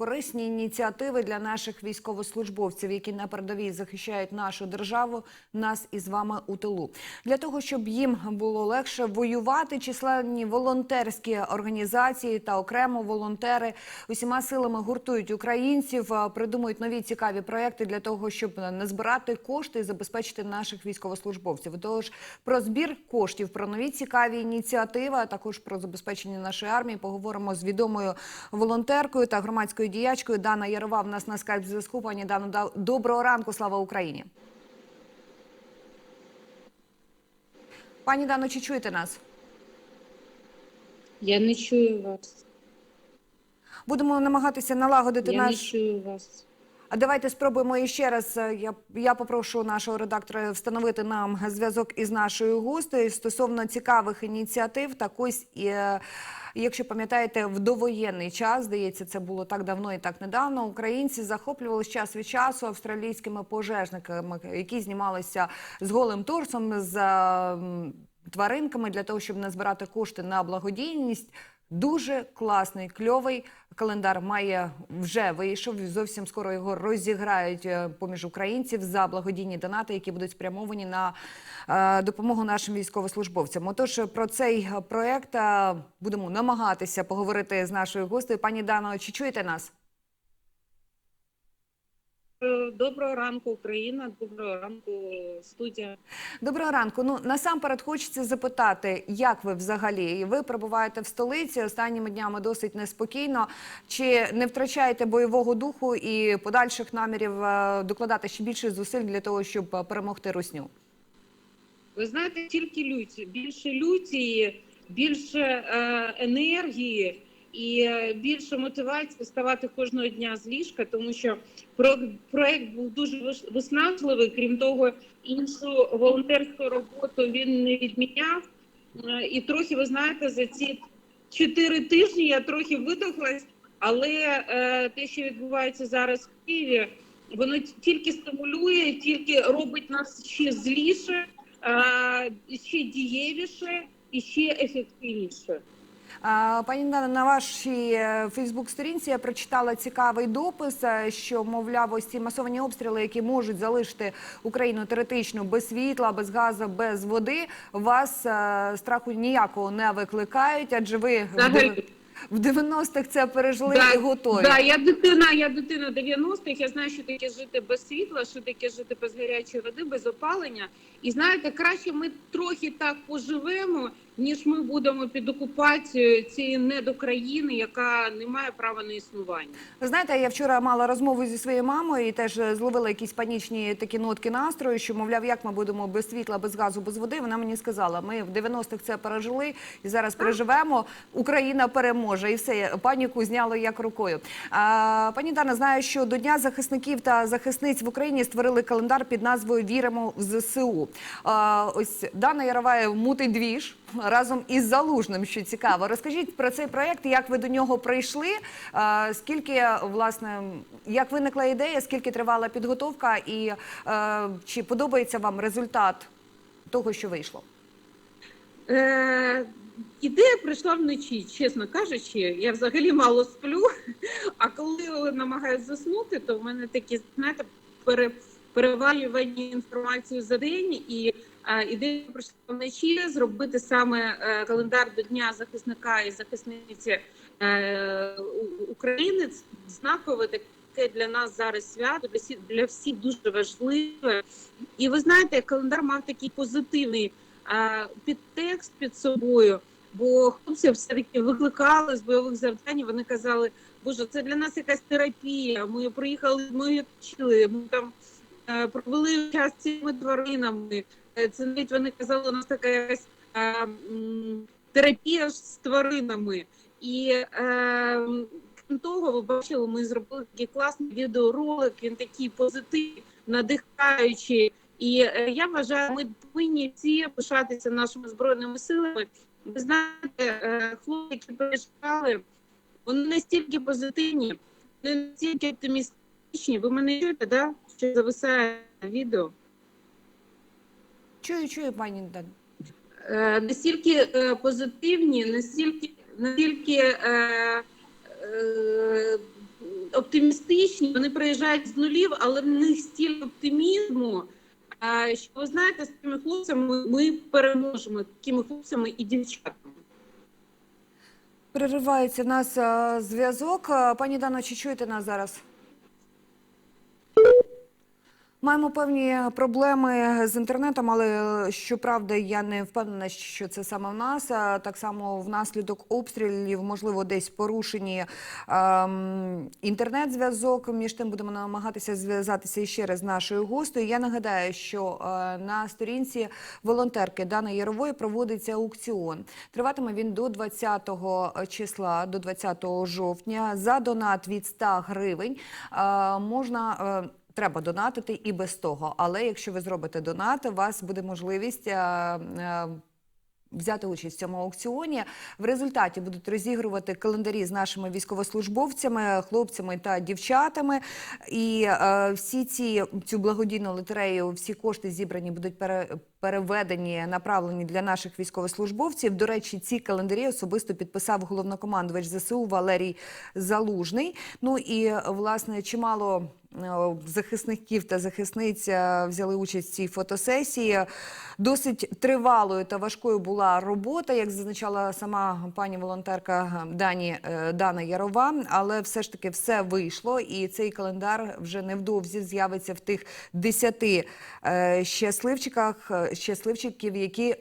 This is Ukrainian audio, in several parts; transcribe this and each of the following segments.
корисні ініціативи для наших військовослужбовців, які на передовій захищають нашу державу, нас із вами у тилу. Для того щоб їм було легше воювати, численні волонтерські організації та окремо волонтери усіма силами гуртують українців, е, придумують нові цікаві проекти для того, щоб не збирати кошти і забезпечити наших військовослужбовців. Тож про збір коштів, про нові цікаві ініціативи, а також про забезпечення нашої армії поговоримо з відомою волонтеркою та громадською діячкою. Дана Ярова в нас на скайп зв'язку. Пані Дано, доброго ранку. Слава Україні. Пані Дано, чи чуєте нас? Я не чую вас. Будемо намагатися налагодити Я не чую вас. А давайте спробуємо іще раз. Е, Я, я попрошу нашого редактора встановити нам зв'язок із нашою гостею стосовно цікавих ініціатив. Так ось, е, якщо пам'ятаєте, в довоєнний час, здається, це було так давно і так недавно. Українці захоплювалися час від часу австралійськими пожежниками, які знімалися з голим торсом, з тваринками для того, щоб не збирати кошти на благодійність. Дуже класний, кльовий календар має вже вийшов. Зовсім скоро його розіграють е, поміж українців за благодійні донати, які будуть спрямовані на е, допомогу нашим військовослужбовцям. Отож, про цей проект е, будемо намагатися поговорити з нашою гостею. Пані Дано, чи чуєте нас? Доброго ранку, Україна. Доброго ранку, студія. Доброго ранку. Ну насамперед хочеться запитати, як ви взагалі? Ви перебуваєте в столиці останніми днями досить неспокійно. Чи не втрачаєте бойового духу і подальших намірів е, докладати ще більше зусиль для того, щоб е, перемогти русню? Ви знаєте, тільки люті, більше люті, більше е, енергії і е, більше мотивації вставати кожного дня з ліжка, тому що про, проект був дуже виснажливий. Крім того, іншу волонтерську роботу він не відміняв. Е, І трохи, ви знаєте, за ці чотири тижні я трохи видохлась, але е, те, що відбувається зараз в Києві, воно тільки стимулює, тільки робить нас ще зліше, ще дієвіше і ще ефективніше. Пані Дана, на вашій Фейсбук-сторінці я прочитала цікавий допис, е, що мовляв, ось ці масовані обстріли, які можуть залишити Україну теоретично без світла, без газу, без води, вас е, страху ніякого не викликають, адже ви в 90-х це пережили Да, і готові. Да, я дитина, я дитина 90-х, я знаю, що таке жити без світла, що таке жити без гарячої води, без опалення. І знаєте, краще ми трохи так поживемо, ніж ми будемо під окупацією цієї недокраїни, яка не має права на існування. Ви знаєте, я вчора мала розмову зі своєю мамою і теж е, зловила якісь панічні такі нотки настрою, що мовляв, як ми будемо без світла, без газу, без води. Вона мені сказала, ми в 90-х це пережили і зараз переживемо. Україна переможе, і все паніку зняло як рукою. А, пані Дана, знаю, що до дня захисників та захисниць в Україні створили календар під назвою Віримо в ЗСУ. Ось Дана Яроваєв мутить двіж разом із залужним, що цікаво. Розкажіть про цей проект, як ви до нього прийшли? Скільки власне як виникла ідея, скільки тривала підготовка, і е, чи подобається вам результат того, що вийшло? Е, ідея прийшла вночі, чесно кажучи. Я взагалі мало сплю. А коли намагаюся заснути, то в мене такі знаєте, пере, перевалювання інформації за день. І е, ідея прийшла вночі зробити саме е, календар до Дня захисника і захисниці е, України. Знакове таке для нас зараз свято, для всіх, для всіх дуже важливе. І ви знаєте, календар мав такий позитивний підтекст під собою, бо хлопці все-таки викликали з бойових завдань. Вони казали, Боже, це для нас якась терапія. Ми приїхали, ми вчили, ми там е, провели час з цими тваринами. Е, Це навіть вони казали, у нас така якась е, терапія з тваринами. І е, крім того, ви бачили, ми зробили такий класний відеоролик. Він такий позитивний, надихаючий. І е, я вважаю, ми повинні всі пишатися нашими збройними силами. Ви знаєте, е, хлопці, які переживали, вони настільки позитивні, вони настільки оптимістичні. Ви мене чуєте, да? Що зависає відео? Чую, чую, пані Дана. Е, настільки е, позитивні, настільки, настільки е, е, оптимістичні, вони приїжджають з нулів, але в них стільки оптимізму. е, Що ви знаєте, з цими хлопцями ми переможемо такими хлопцями і дівчатами. Переривається нас е, зв'язок. Е, Пані Дано, чи чуєте нас зараз? Маємо певні проблеми з інтернетом, але е, щоправда, я не впевнена, що це саме в нас. Так само внаслідок обстрілів, можливо, десь порушені ем, інтернет-зв'язок. Між тим будемо намагатися зв'язатися ще раз з нашою гостею. Я нагадаю, що е, на сторінці волонтерки Дани Ярової проводиться аукціон. Триватиме він до 20 числа, до 20 жовтня. За донат від 100 гривень е, можна. е, Треба донатити і без того. Але якщо ви зробите донат, у вас буде можливість е, е, взяти участь в цьому аукціоні. В результаті будуть розігрувати календарі з нашими військовослужбовцями, хлопцями та дівчатами. І е, всі ці цю благодійну лотерею, всі кошти зібрані будуть пере, переведені, направлені для наших військовослужбовців. До речі, ці календарі особисто підписав головнокомандувач ЗСУ Валерій Залужний. Ну і власне чимало. Е, Захисників та захисниць взяли участь в цій фотосесії. Досить тривалою та важкою була робота, як зазначала сама пані волонтерка Дані е, Дана Ярова. Але все ж таки все вийшло, і цей календар вже невдовзі з'явиться в тих десяти е, щасливчиках, щасливчиків, які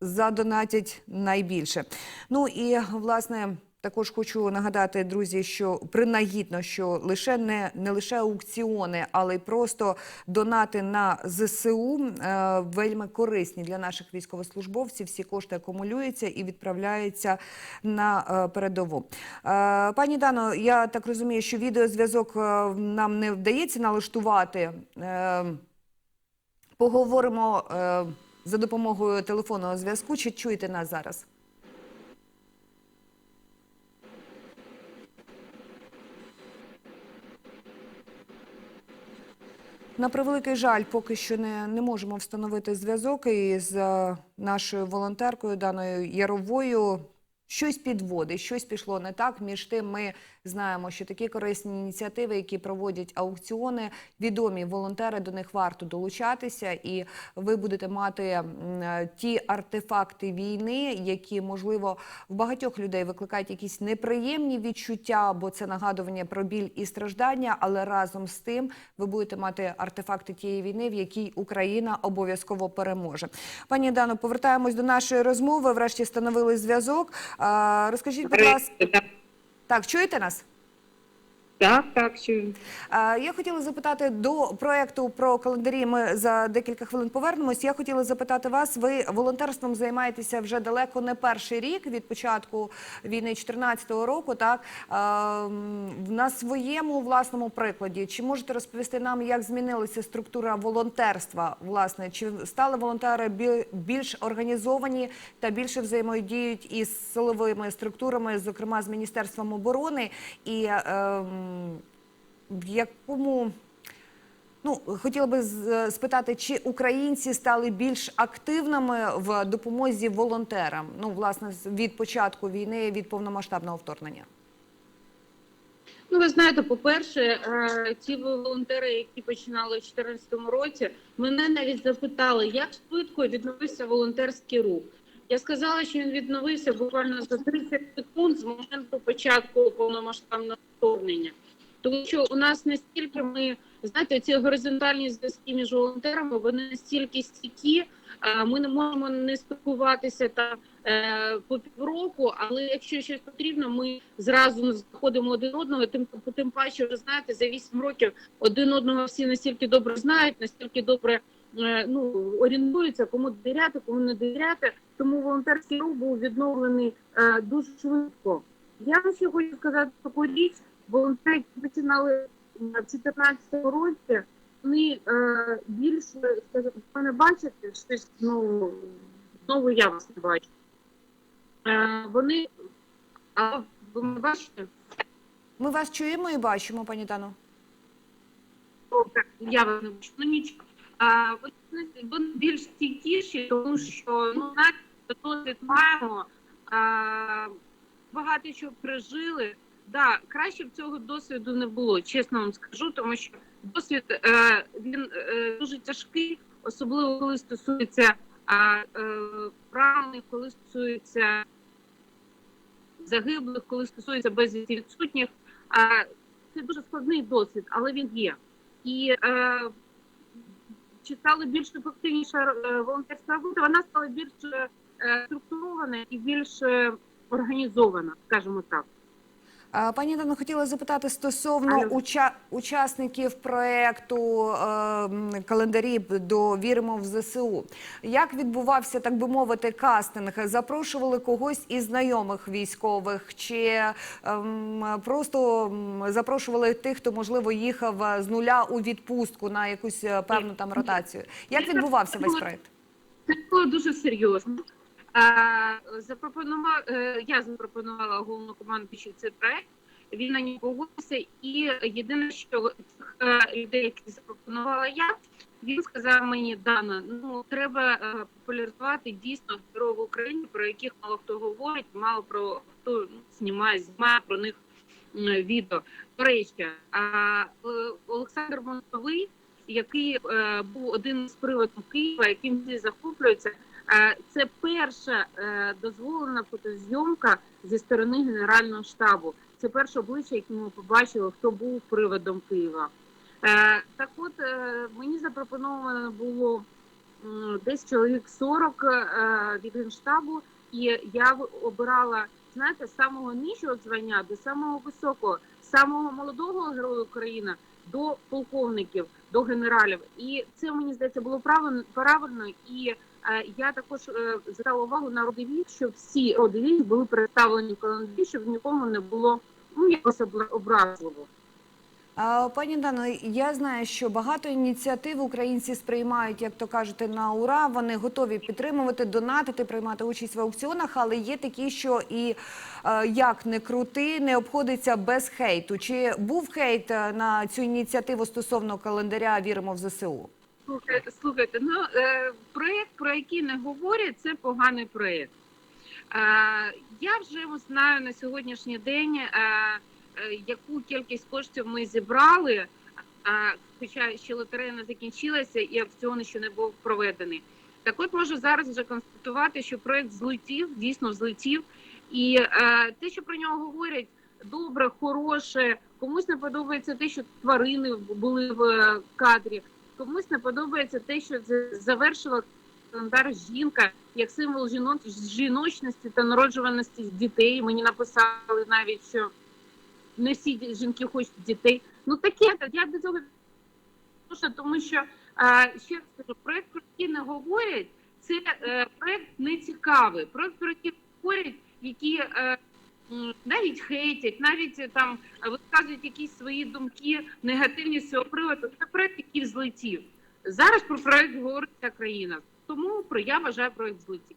задонатять найбільше. Ну і власне. Також хочу нагадати, друзі, що принагідно, що лише не, не лише аукціони, але й просто донати на ЗСУ е, вельми корисні для наших військовослужбовців. Всі кошти акумулюються і відправляються на е, передову. Е, пані Дано, я так розумію, що відеозв'язок е, нам не вдається налаштувати. Е, поговоримо е, за допомогою телефонного зв'язку. Чи чуєте нас зараз? На превеликий жаль, поки що не, не можемо встановити зв'язок із е, нашою волонтеркою Даною Яровою. Щось підводить, щось пішло не так. Між тим, ми знаємо, що такі корисні ініціативи, які проводять аукціони, відомі волонтери, до них варто долучатися, і ви будете мати ті артефакти війни, які можливо в багатьох людей викликають якісь неприємні відчуття, бо це нагадування про біль і страждання. Але разом з тим ви будете мати артефакти тієї війни, в якій Україна обов'язково переможе. Пані Дано, повертаємось до нашої розмови. Врешті встановили зв'язок. Розкажіть, будь ласка, Так, так чуєте нас? Так, так, чую. Я хотіла запитати до проекту про календарі. Ми за декілька хвилин повернемось. Я хотіла запитати вас. Ви волонтерством займаєтеся вже далеко не перший рік від початку війни 2014 року. Так на своєму власному прикладі, чи можете розповісти нам, як змінилася структура волонтерства? Власне, чи стали волонтери більш організовані та більше взаємодіють із силовими структурами, зокрема з міністерством оборони, і е, м, в якому ну хотіла би спитати, чи українці стали більш активними в допомозі волонтерам? Ну, власне, від початку війни, від повномасштабного вторгнення. Ну, ви знаєте, по-перше, е, ті волонтери, які починали в 2014 році, мене навіть запитали, як швидко відновився волонтерський рух. Я сказала, що він відновився буквально за 30 секунд з моменту початку повномасштабного вторгнення. Тому що у нас настільки ми знаєте, ці горизонтальні зв'язки між волонтерами вони настільки стійкі, ми не можемо не спілкуватися та е, по півроку, але якщо щось потрібно, ми зразу знаходимо один одного. Тим тим паче, ви знаєте, за 8 років один одного всі настільки добре знають, настільки добре е, ну орієнтуються, кому довіряти, кому не довіряти. Тому волонтерський рух був відновлений е, дуже швидко. Я вам ще хочу сказати таку річ. Волонтери, які починали в 2014 році, вони е, більше скажімо, не бачите щось ну, знову я вас не бачу. Е, вони а ви мене бачите? Ми вас чуємо і бачимо, пані Тано. Я вас не бачу. Ну нічого. А, вони, вони більш стійкіші, тому що ну навіть досвід маємо. А, багато що прожили, да, краще б цього досвіду не було, чесно вам скажу, тому що досвід е, він е, дуже тяжкий, особливо коли стосується е, поранених, коли стосується загиблих, коли стосується безвісті відсутніх. А, це дуже складний досвід, але він є. І е, чи стала більш ефективніша е, волонтерська робота, вона стала більш е, структурована і більш е, організована, скажімо так. Пані Дано, хотіла запитати стосовно уча- учасників проекту е, календарі до віримо в ЗСУ. Як відбувався, так би мовити, кастинг? Запрошували когось із знайомих військових, чи ем, просто запрошували тих, хто можливо їхав е, з нуля у відпустку на якусь е, певну там ротацію? Як відбувався весь проект? Це було дуже серйозно. Запропонував е, я запропонувала головнокомандуючий цей проект. Він на нього погодився, і єдине, що тих е, людей, які запропонувала я, він сказав мені, Дана, ну треба е, популяризувати дійсно героїв в Україні, про яких мало хто говорить, мало про хто знімає, знімає про них відео. До речі, Олександр Мостовий, який був один з приводів Києва, яким всі захоплюються. Е, Це перша е, дозволена фотозйомка зі сторони Генерального штабу. Це перше обличчя, яке ми побачили, хто був приводом Києва. Е, Так от мені запропоновано було десь чоловік 40 е, від Генштабу, і я обирала, знаєте, з самого нижчого звання до самого високого, самого молодого героя України до полковників, до генералів. І це мені здається було правильно, і Я також е, звертала увагу на родові, щоб всі родові були представлені в календарі, щоб нікому не було ну якось образливо. Пані Дано, я знаю, що багато ініціатив українці сприймають, як то кажете, на ура. Вони готові підтримувати, донатити, приймати участь в аукціонах, але є такі, що і е, як не крути, не обходиться без хейту. Чи був хейт е, на цю ініціативу стосовно календаря Віримо в ЗСУ? Слухайте, слухайте, ну е, проєкт, про який не говорять, це поганий проєкт. Е, я вже знаю на сьогоднішній день, е, е, яку кількість коштів ми зібрали, е, хоча ще лотерея не закінчилася і аукціон ще не був проведений. Так от можу зараз вже констатувати, що проєкт злетів, дійсно злетів. І е, те, що про нього говорять, добре, хороше, комусь не подобається те, що тварини були в е, кадрі. Комусь не подобається те, що завершила календар жінка як символ жіночності та народжуваності дітей. Мені написали навіть, що не всі жінки хочуть дітей. Ну таке я до цього тому що е, ще раз кажу, проект, про який не говорять, це е, проект не цікавий. Проект, про який говорять, які е, навіть хейтять, навіть е, там висказують якісь свої думки негативні з цього приводу. Це проект, який злетів. Зараз про проект говорить вся країна. Тому про я вважаю проект злетів.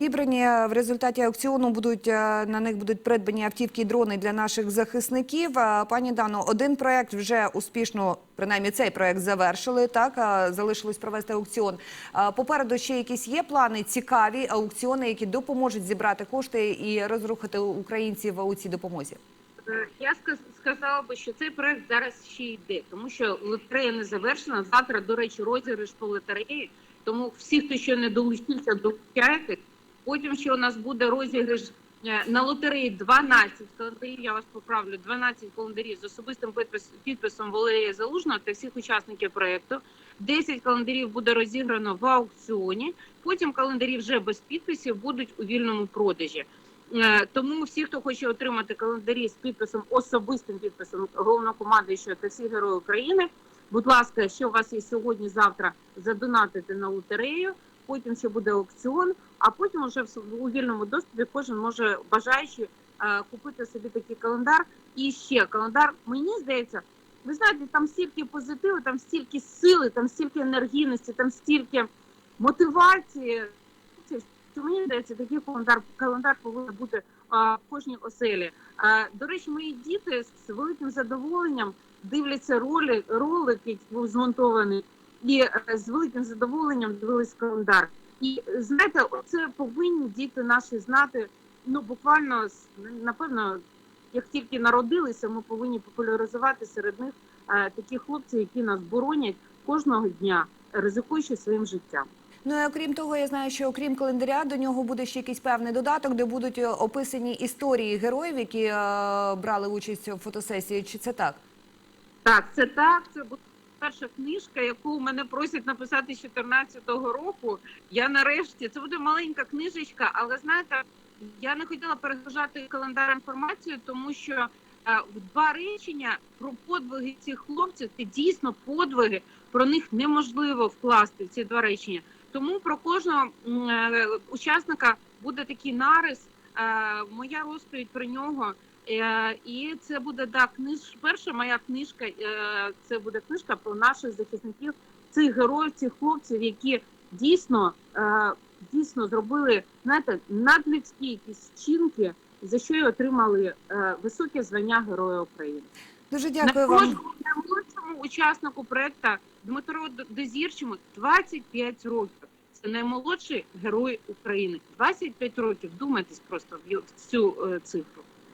Зібрані в результаті аукціону будуть е, на них будуть придбані автівки і дрони для наших захисників. Е, Пані Дано, один проект вже успішно, принаймні цей проект завершили. Так е, залишилось провести аукціон. Попереду ще якісь є плани цікаві аукціони, які допоможуть зібрати кошти і розрухати українців у цій допомозі. Е, Я сказала би, що цей проект зараз ще йде, тому що лотерея не завершена. Завтра, до речі, розіграш по лотереї. Тому всі, хто ще не долучився, долучайте. Потім ще у нас буде розіграш е, на лотереї 12 календарів. Я вас поправлю 12 календарів з особистим підпис- підписом Валерія Залужного та всіх учасників проекту. 10 календарів буде розіграно в аукціоні. Потім календарі вже без підписів будуть у вільному продажі. Е, Тому всі, хто хоче отримати календарі з підписом, особистим підписом головнокомандуючого та всіх героїв України, будь ласка, що у вас є сьогодні, завтра, задонатити на лотерею. Потім ще буде аукціон, а потім вже в у вільному доступі кожен може бажаючи е, купити собі такий календар. І ще календар, мені здається, ви знаєте, там стільки позитиву, там стільки сили, там стільки енергійності, там стільки мотивації. Що мені здається, такий календар календар повинен бути а, в кожній оселі. А, до речі, мої діти з великим задоволенням дивляться ролик, ролик, який був змонтований, і е, з великим задоволенням дивились календар. І знаєте, це повинні діти наші знати, ну буквально напевно, як тільки народилися, ми повинні популяризувати серед них е, такі хлопці, які нас боронять кожного дня, ризикуючи своїм життям. Ну і окрім того, я знаю, що окрім календаря до нього буде ще якийсь певний додаток, де будуть е, описані історії героїв, які е, брали участь у фотосесії. Чи це так? Так, це так. Це буде перша книжка, яку мене просять написати з 2014 року. Я нарешті це буде маленька книжечка, але знаєте, я не хотіла перегружати календар інформацію, тому що е, в два речення про подвиги цих хлопців це дійсно подвиги. Про них неможливо вкласти в ці два речення. Тому про кожного е, учасника буде такий нарис. Е, Моя розповідь про нього. Е, І це буде да, книж. Перша моя книжка. Це буде книжка про наших захисників, цих героїв, цих хлопців, які дійсно дійсно зробили знаєте, надлюдські якісь вчинки, за що й отримали високе звання Героя України. Дуже дякую вам. Наймолодшому- наймолодшому учаснику проекту Дмитро Дозірчому 25 років. Це наймолодший герой України. 25 років. Думайтесь просто в цю е, цифру.